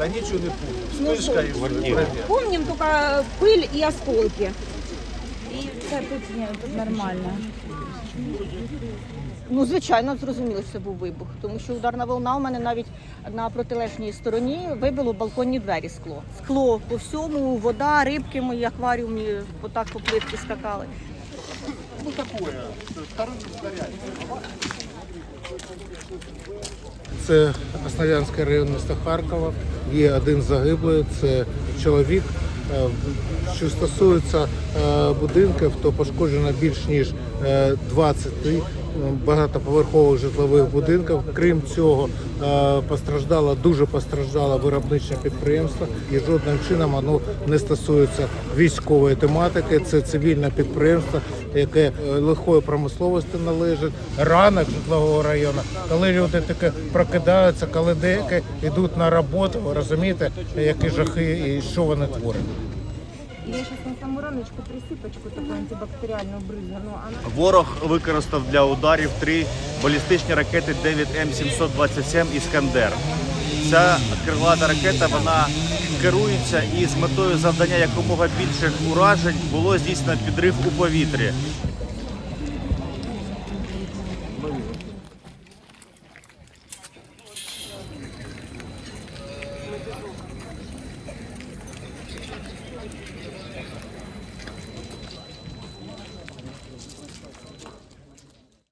Та нічого не помню. Вспишка і Квартира. Помним только пыль и осколки. І це тут ні, тут нормально. Ну, звичайно, зрозуміло, що це був вибух, тому що ударна волна у мене навіть на протилежній стороні вибило балконні двері скло. Скло по всьому, вода, рибки мої акваріумі отак по плитці скакали. Це Основ'янський район міста Харкова. Є один загиблий, це чоловік. Е, Що стосується е, будинків, то пошкоджено більш ніж е, 20 багатоповерхових житлових будинків. Крім цього, е, постраждало дуже постраждало виробниче підприємство і жодним чином воно не стосується військової тематики. Це цивільне підприємство, яке е, легкої промисловості належить. Ранок житлового району, коли люди таке прокидаються, коли деякі йдуть на роботу, ви розумієте, які жахи і що вони творять. Я на саму раночку присыпочку такую антибактериальную брызгану. Она... Ворог використав для ударів три балістичні ракети 9М727 Іскандер. Ця крилата ракета вона керується і з метою завдання якомога більших уражень було здійснено підрив у повітрі.